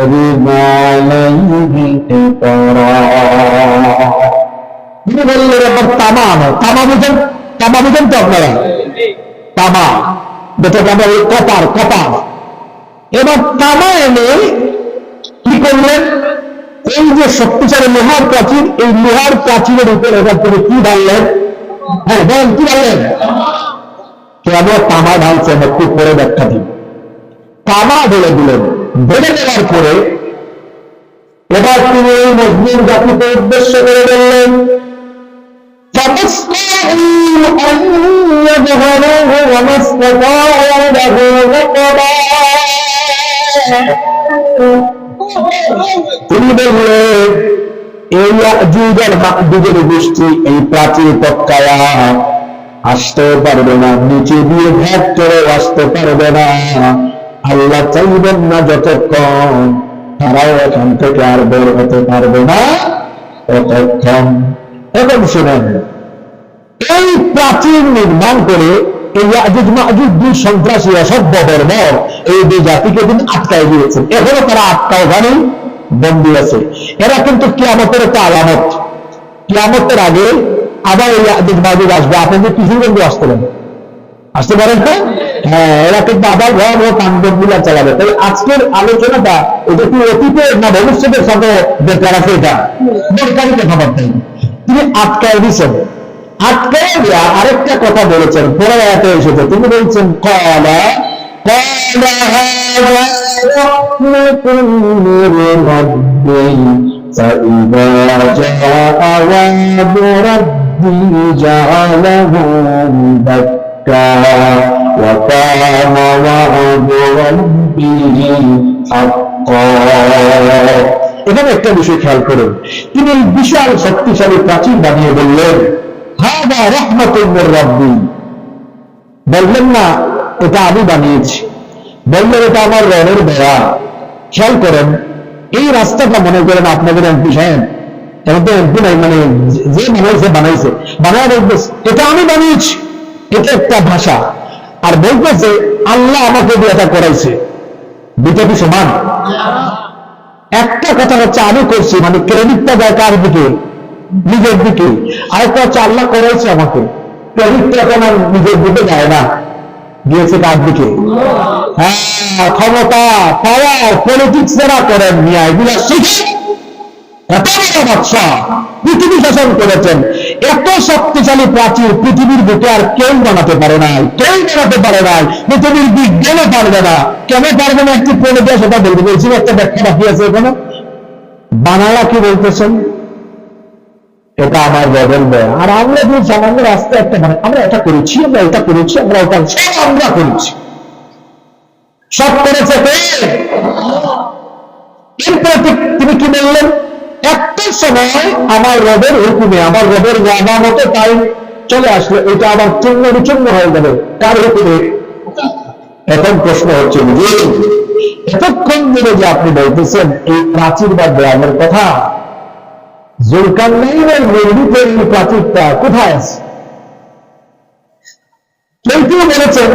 فاضرب عليه قطرا তিনি বললেন এবার তামা আনো তামা বুঝেন তামা বুঝেন তো আপনারা তামা যেটাকে আমরা বলি কপার কপার এবার তামা এনে কি করলেন এই যে শক্তিশালী লোহার প্রাচীর এই লোহার প্রাচীরের উপর এবার করে কি ঢাললেন হ্যাঁ বলেন কি ঢাললেন কেন তামা ঢালছেন একটু পরে ব্যাখ্যা দিন তামা ঢেলে দিলেন বেড়ে দেওয়ার পরে এবার তিনি এই মজলিম জাতিকে উদ্দেশ্য করে বললেন গোষ্ঠী এই প্রাচীর তৎকায়া আসতেও পারবে না, নিচে দিয়ে ভাগ করে আসতে পারবে না। আল্লাহ চাইবেন না যতক্ষণ তারাও এখান থেকে আর বের হতে পারবে না, ততক্ষণ। এখন শুনেন, এই প্রাচীন নির্মাণ করে এই আজুজ মাহুজ দুই সন্ত্রাসী অসভ্য বর্ম এই দুই জাতিকে তিনি আটকায় দিয়েছেন এখনও তারা আটকা ওখানেই বন্দী আছে। এরা কিন্তু কিয়ামতের একটা আলামত। কিয়ামতের আগে আবার এই আজুজ মাহুজ আসবে। আপনাদের কিছু বন্ধু আসতে পারেন আসতে পারেন তো? হ্যাঁ এরা কিন্তু আবার ঘর ও কান্দন গুলা চালাবে তাই আজকের আলোচনাটা এটা কি অতীতের না ভবিষ্যতের সাথে বেকার আছে এটা বেকারই কথা বলতেন তিনি আটকায় দিয়েছেন আটকায় দিয়া আরেকটা কথা বলেছেন পরে আয়াতে এসেছে তিনি বলছেন কলা قال هذا رحمة من ربي فإذا جاء وعد ربي جعله دكا وكان وعد ربه حقا এখানে একটা বিষয় খেয়াল করুন তিনি এই বিশাল শক্তিশালী প্রাচীর বানিয়ে বললেন হাদা রহমতুল্লাহ রব্বি বললেন না এটা আমি বানিয়েছি বললেন এটা আমার রনের বেড়া খেয়াল করেন এই রাস্তাটা মনে করেন আপনাদের এমপি সাহেব এখন তো এমপি নাই মানে যে বানাইছে বানাইছে বানায় বলতেছে এটা আমি বানিয়েছি এটা একটা ভাষা। আর বলতেছে, আল্লাহ আমাকে এটা করাইছে। দুটো কি সমান? একটা কথা হচ্ছে, আমি করছি মানে ক্রেডিটটা দেয় কার দিকে? নিজের দিকে। আরেকটা হচ্ছে, আল্লাহ করাইছে আমাকে। ক্রেডিটটা এখন আর নিজের দিকে দেয় না। গিয়েছে কার দিকে? হ্যাঁ ক্ষমতা পাওয়ার পলিটিক্স যারা করেন মিয়া এগুলা শিখে পৃথিবী শাসন করেছেন। এত শক্তিশালী প্রাচীর পৃথিবীর বুকে আর কেউ বানাতে পারে নাই, কেউ বানাতে পারে নাই। পৃথিবীর বিজ্ঞানও পারবে না। কেন পারবে না একটি পড়ে দেওয়া সেটা বলতে বলছি একটা ব্যাখ্যা বাকি আছে এখানে। বানালা কি বলতেছেন? এটা আমার বদল দেয়। আর আমরা যে সামান্য রাস্তা একটা মানে আমরা এটা করেছি, আমরা এটা করেছি, আমরা ওটা সব আমরা করেছি। সব করেছে তিনি কি বললেন? একটা সময় আমার রবের হুকুমে, আমার রবের মতো টাইম চলে আসলো, এটা আবার চূর্ণ বিচূর্ণ হয়ে যাবে। কার হুকুমে? এখন প্রশ্ন হচ্ছে এতক্ষণ ধরে যে আপনি বলতেছেন, এই প্রাচীর বা দেয়ালের কথা জুলকান্নাইনের নির্মিত এই প্রাচীরটা কোথায় আছে? কেউ কেউ বলেছেন,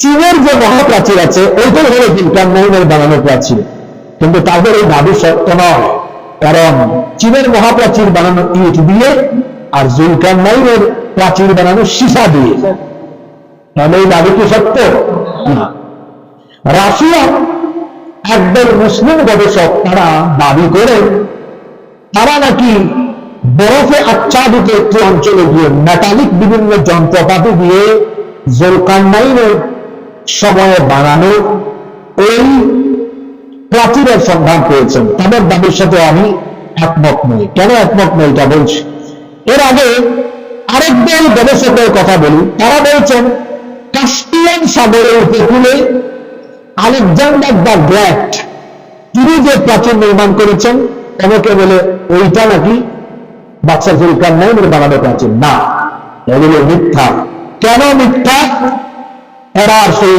চীনের যে মহাপ্রাচীর আছে, ওইটাই হলো জুলকান্নাইনের বানানো প্রাচীর। কিন্তু তাদের এই দাবি সত্য নয়। কারণ চীনের মহাপ্রাচীর বানানো ইট দিয়ে আর জুলকান্নাইনের প্রাচীর বানানো সীসা দিয়ে। তাহলে এই দাবি কি সত্য রাশিয়া একদল মুসলিম গবেষক তারা দাবি করে, তারা নাকি বরফে আচ্ছাদিত একটি অঞ্চলে গিয়ে মেটালিক বিভিন্ন যন্ত্রপাতি দিয়ে জলকান্নাইনের সময়ে বানানো এই প্রাচীরের সন্ধান পেয়েছেন। তাদের দাবির সাথে আমি একমত নই। কেন একমত নই এটা বলছি? এর আগে আরেক দল গবেষকের কথা বলি। তারা বলছেন, কাস্পিয়ান সাগরের উপকূলে আলেকজান্ডার দ্য গ্র্যাট তিনি যে প্রাচীর নির্মাণ করেছেন অনেকে বলে ওইটা নাকি বাচ্চা জুলকার নাই বলে বানানো প্রাচীন না, এগুলো মিথ্যা। কেন মিথ্যা? এরা সেই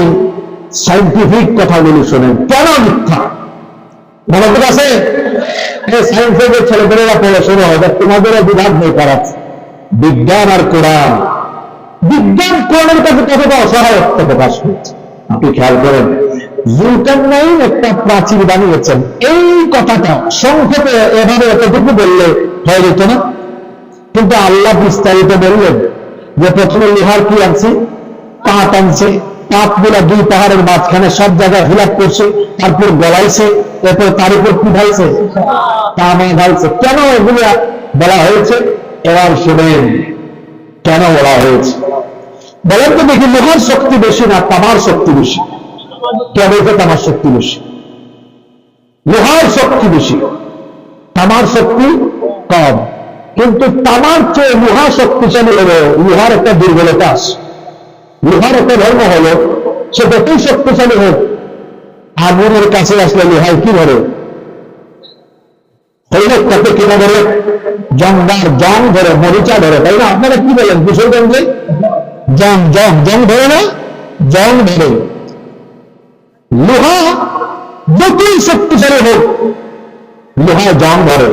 সাইন্টিফিক কথাগুলি শোনেন। কেন মিথ্যা? মনে আছে? সায়েন্সের ছেলেপেলেরা পড়াশোনা হয় তোমাদের বিভাগ নেই করাচ্ছে বিজ্ঞান আর কোরআন। বিজ্ঞান, কোরআনের কাছে কতটা অসহায়ত্ব প্রকাশ করছে আপনি খেয়াল করেন জুলকারনাইন একটা প্রাচীর বানিয়েছেন। এই কথাটা সংক্ষেপে এভাবে এতটুকু বললে হয়ে যেত না। কিন্তু আল্লাহ বিস্তারিত বললেন যে প্রথমে লোহার কি আনছে? পাট আনছে। পাটগুলা দুই পাহাড়ের মাঝখানে সব জায়গায় হিলাপ করছে, তারপর গলাইছে, এরপর তার উপর কি তামা ঢালছে। কেন এগুলো বলা হয়েছে? এবার শুনেন, কেন বলা হয়েছে? বলেন তো দেখি লোহার শক্তি বেশি না তামার শক্তি বেশি? কে বলছে তামার শক্তি বেশি? লোহার শক্তি বেশি। তামার শক্তি কম। কিন্তু তামার চেয়ে লোহা শক্তিশালী হলো, লোহার একটা দুর্বলতা আছে। লোহার ধর্ম হলো, সে যতই শক্তিশালী হোক, আগুনের কাছে আসলে লোহায় কি ধরে? তাইলে কত কিনা ধরে? জঙ্গার জং ধরে, মরিচা ধরে, তাই না? আপনারা কি বলেন কিশোরগঞ্জে জং জং জং ধরে না? জং ধরে। লোহা যতই শক্তিশালী হোক লোহায় জং ধরে।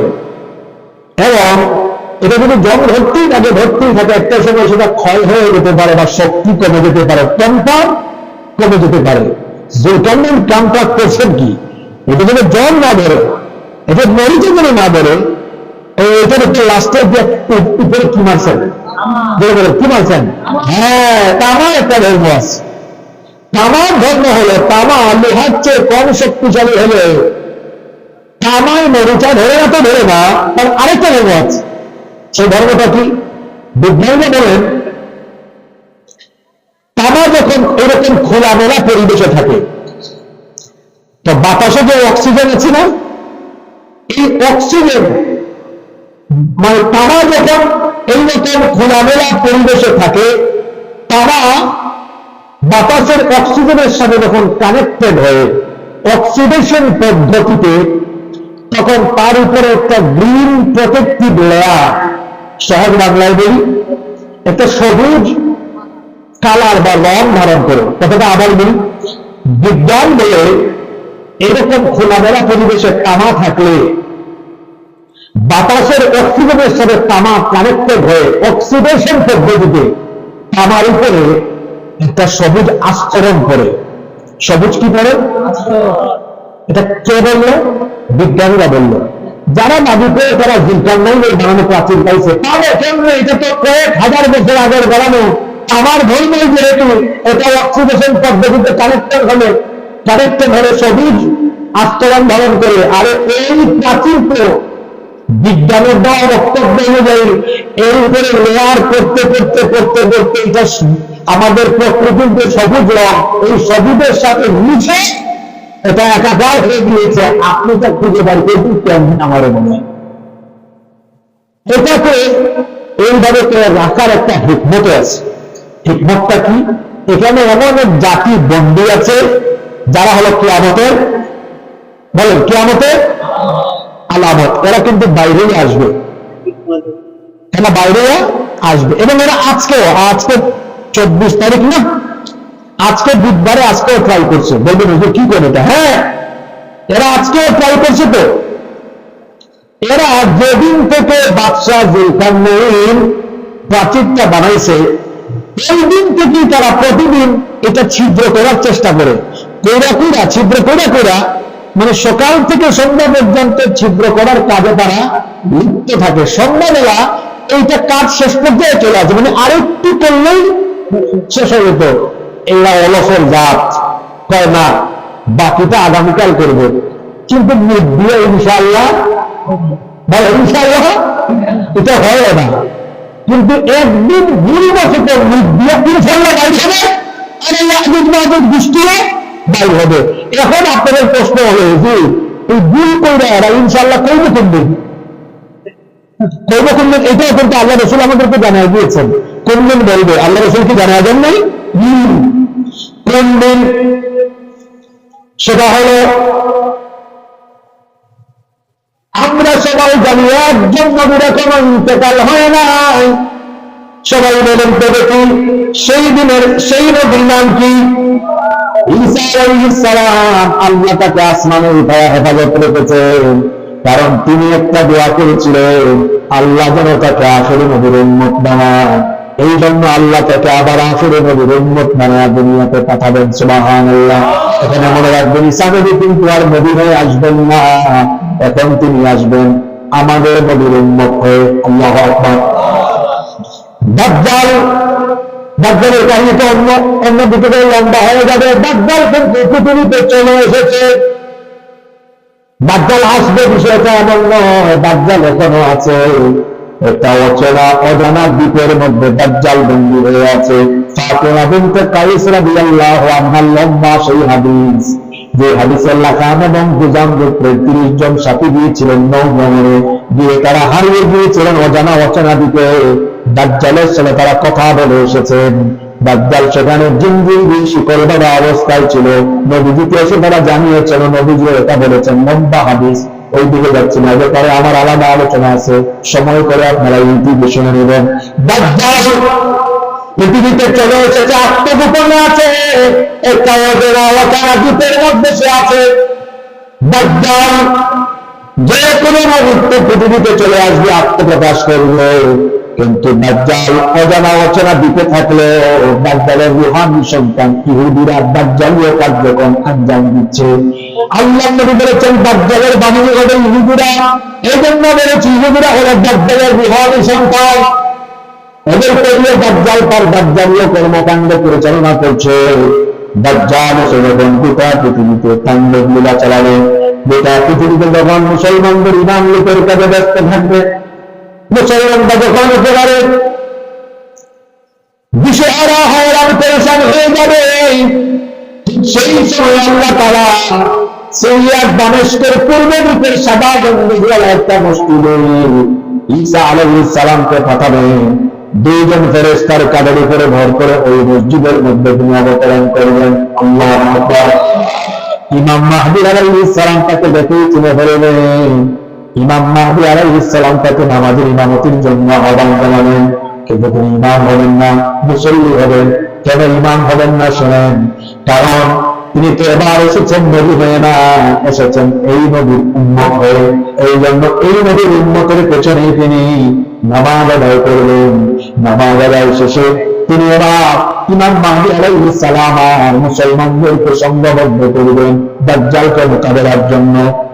এবং এটা যদি জং ধরতেই থাকে ধরতেই থাকে। একটা সময় সেটা ক্ষয় হয়ে যেতে পারে বা শক্তি কমে যেতে পারে টেম্পার কমে যেতে পারে। যে কেমন কামটা করছেন কি? এটা না ধরে এটা মরিচে না ধরে এটার একটু লাস্টের উপরে কি মারছেন? কি মারছেন? হ্যাঁ তামার একটা ধর্ম আছে। তামার ধর্ম হলো তামা লোহার চেয়ে কম শক্তিশালী হলে তামায় মরিচা ধরে না তো ধরে না তার আরেকটা ধর্ম আছে। সেই ধর্মটা কি? বিজ্ঞানীরা বলেন, তামা যখন এরকম খোলামেলা পরিবেশে থাকে, তো বাতাসে যে অক্সিজেন আছে না, এই অক্সিজেন মানে তারা যখন এইরকম খোলামেলা পরিবেশে থাকে তারা বাতাসের অক্সিজেনের সাথে যখন কানেক্টেড হয়ে অক্সিডেশন পদ্ধতিতে, তখন তার উপরে একটা গ্রিন প্রোটেক্টিভ লেয়ার সহজ বাংলায় বলি একটা সবুজ কালার বা রং ধারণ করে। কথাটা আবার বলি বিজ্ঞান বলে এরকম খোলামেলা পরিবেশে তামা থাকলে বাতাসের অক্সিজেনের সাথে তামা কানেক্টেড হয়ে অক্সিডেশন পদ্ধতিতে তামার উপরে একটা সবুজ আস্তরণ করে। সবুজ কি করে? এটা কে বলল? বিজ্ঞানীরা বলল। যারা দাবি করে তারা জিজ্ঞান নাই বানানো প্রাচীন পাইছে তাহলে কেন এটা তো কয়েক হাজার বছর আগের বানানো। আমার ভুল নেই যেহেতু, এটা অক্সিডেশন পদ্ধতিতে কানেক্টেড হলে কানেক্টেড হলে সবুজ আস্তরণ ধারণ করে। আর এই প্রাচীন তো বিজ্ঞানের দেওয়া বক্তব্য অনুযায়ী, এর উপরে লেয়ার করতে করতে করতে করতে এটা আমাদের প্রকৃতির যে সবুজ রং এই সবুজের সাথে মিশে এটা একাকার হয়ে গিয়েছে, আপনি তা খুঁজে বার করতে কেমন আমার মনে এটাকে এইভাবে রাখার একটা হিকমত আছে। হিকমতটা কি? এখানে এমন এক জাতি বন্দী আছে, যারা হলো কিয়ামতের, বলেন, কেয়ামতের আলামত। এরা কিন্তু বাইরেই আসবে। এরা বাইরে আসবে। এবং এরা আজকেও আজকে চব্বিশ তারিখ না আজকে বুধবারে, আজকেও ট্রাই করছে। বলবেন কি করে এটা? হ্যাঁ এরা আজকেও ট্রাই করছে তো। এরা যেদিন থেকে বাদশাহ জুলকারনাইন প্রাচীরটা বানাইছে এই দিন থেকেই তারা প্রতিদিন এটা ছিদ্র করার চেষ্টা করে। কইরা কইরা, ছিদ্র কইরা কইরা মানে সকাল থেকে সন্ধ্যা পর্যন্ত ছিদ্র করার কাজে তারা লিপ্ত থাকে। সন্ধ্যাবেলা এইটা কাজ শেষ পর্যায়ে চলে আসে। মানে আরেকটু করলেই শেষ হয়ে যেত। এরা অলসের জাত। কয় না, বাকিটা আগামীকাল করবে। কিন্তু ইনশাল্লাহ বলে ইনশাল্লাহ এটা হয় না। কিন্তু একদিন ইনশাল্লাহ হবে হবে। এখন আপনাদের প্রশ্ন হলো, যে এই ভুল করে এরা ইনশাল্লাহ করবে কোনদিন করব এটাও কিন্তু আল্লাহ রসুল আমাদেরকে জানিয়ে দিয়েছেন। কোনদিন বলবে? আল্লাহ রসুলকে জানা দেন নাই? কোন দিন সেটা হলো, আমরা সবাই জানি একজন নবীর এখনও ইন্তেকাল হয় নাই। সবাই বলেন তো দেখি সেই দিনের সেই নবীর নাম কি? আল্লাহ তাকে আসমানে উঠায় হেফাজত রেখেছেন কারণ তিনি একটা দোয়া করেছিলেন, আল্লাহ যেন তাকে আসলে নবীর উন্মত বানায়। এই জন্য আল্লাহ তাকে আবার আখেরে নবীর উন্মত বানায় দুনিয়াতে পাঠাবেন, সুবহানাল্লাহ। এখানে মনে রাখবেন ঈসা কিন্তু আর নবী হয়ে আসবেন না। এখন তিনি আসবেন আমাদের নবীর উন্মত হয়ে, আল্লাহ আকবার। দাজ্জাল, দাজ্জালের কাহিনী তো অন্য অন্য দিকে লম্বা হয়ে যাবে। দাজ্জাল কিন্তু পৃথিবীতে চলে এসেছে। দাজ্জাল আসবে বিষয়টা এমন নয়, দাজ্জাল এখনও আছে। একটা অচেনা, অজানা দ্বীপের মধ্যে দাজ্জাল বন্দী হয়ে আছে। ফাতেমা বিনতে কাইস রাদিয়াল্লাহু আনহা লম্বা সেই হাদিস। যে হাদিসের লাখান এবং তিরিশ জন সাথী নৌভ্রমণে গিয়ে তারা হারিয়ে গিয়েছিলেন অজানা, অচেনা দ্বীপে। দাজ্জালের সাথে তারা কথা বলে এসেছেন। দাজ্জাল সেখানে জিনজিন দিয়ে শিকল বাঁধা অবস্থায় ছিল। নবীজিকে এসে তারা জানিয়েছেন নবীজি এটা বলেছেন, লম্বা হাদিস। ওই দিকে যাচ্ছি না। ব্যাপারে আমার আলাদা আলোচনা আছে। সময় করে আপনারা ইউটিউবে শুনে নেবেন। পৃথিবীতে চলে এসেছে, আত্মগোপনে আছে। দ্বীপের মধ্যে সে আছে। যে কোনো মুহূর্তে পৃথিবীতে চলে আসবে, আত্মপ্রকাশ করবে। কিন্তু অজানা অচেনা দ্বীপে থাকলে দাজ্জালের রুহানি সন্তান ইহুদিরা দাজ্জালীয় কার্যক্রম আঞ্জাম দিচ্ছে। আল্লাহ নবী বলেছেন, দাজ্জালের বাহিনী হবে ইহুদিরা। এই জন্য বলেছি, ইহুদিরা হলো দাজ্জালের রুহানি সন্তান। কর্মকাণ্ড পরিচালনা করছে। হিসেবে গোটা পৃথিবীতে তাণ্ডব লীলা চালাবে গোটা পৃথিবীতে যখন মুসলমানদের ইমান লোকের কাজে ব্যস্ত থাকবে মুসলমানরা যখন একেবারে দিশেহারা হয়রান পরেশান হয়ে যাবে। সেই সময় আল্লাহ তারা সিরিয়ার দামেস্কের পূর্ব দিকের সাদা গন্ধগুলো একটা মসজিদে ঈসা আলাইহিস সালামকে পাঠাবেন। দুইজন ফেরেস্তার কাদের উপরে ভর করে ওই মসজিদের মধ্যে তিনি অবতরণ করবেন আল্লাহ ইমাম মাহদি আলাইহিস সালাম তাকে দেখেই চিনে ফেলবেন ইমাম মাহদি আলাইহিস সালাম তাকে নামাজের ইমামতির জন্য আহ্বান জানাবেন কিন্তু তিনি ইমাম হবেন না, মুসল্লি হবেন কেন ইমাম হবেন না শোনেন? কারণ তিনি তো এবার এসেছেন নবী হয়ে না, এসেছেন এই নবীর উন্মত হয়ে। এই জন্য এই নবীর উন্মতের পেছনে তিনি নামাজ আদায় করবেন নামাজ আদায় শেষে তিনি এবার ইমাম মাহদি আলাইহিস সালাম আর মুসলমানদেরকে সংঘবদ্ধ করবেন। দাজ্জালকে মোকাবেলার জন্য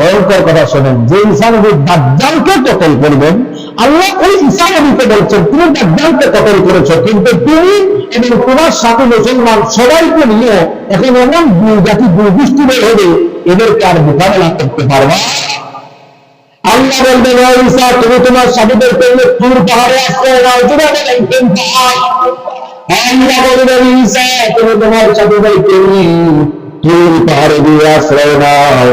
ভয়ঙ্কর কথা শোনেন। যে নবী দাজ্জালকে কতল করবেন? আল্লাহ ওই ঈসা নবীকে বলছেন, তুমি দাজ্জালকে কতল করেছ, কিন্তু তুমি এবং তোমার সাথে মুসলমান সবাইকে নিয়ে এখন এমন জাতি বের হবে, এদেরকে আর মোকাবেলা করতে পারবা আল্লাহ বলবেন, ও তুমি তোমার সাথীদেরকে নিয়ে তুর পাহাড়ে তুমি তোমার সাথীদেরকে নিয়ে তুর পাহাড়ে দিয়ে আশ্রয় নাও।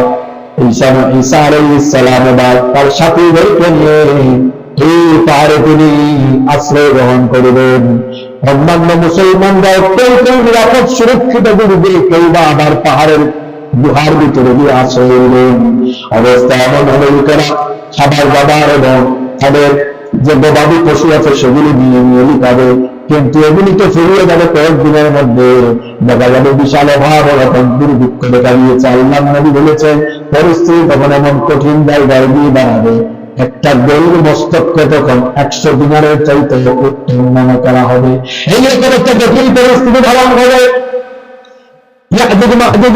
পাহাড়ের গুহার ভিতরে আশ্রয় অবস্থা এমন হলে লোকেরা এবং তাদের যে গবাদি পশু আছে সেগুলি নিয়ে নিয়ে কিন্তু এগুলি তো ফিরিয়ে যাবে কয়েকদিনের মধ্যে। দেখা যাবে বিশাল অভাব রকম দুর্ভিক্ষ দেখা দিয়েছে। আল্লাহ নবী বলেছেন পরিস্থিতি তখন এমন কঠিন জায়গায় দিয়ে দাঁড়াবে, একটা গরুর মস্তককে তখন একশো দিনারের চাইতে উত্তম মনে করা হবে। এই রকম একটা কঠিন পরিস্থিতি ধারণ হবে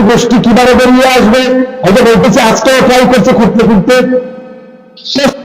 গোষ্ঠী কীভাবে বেরিয়ে আসবে? হয়তো বলতেছে, আজকেও ট্রাই করছে খুঁজতে খুঁজতে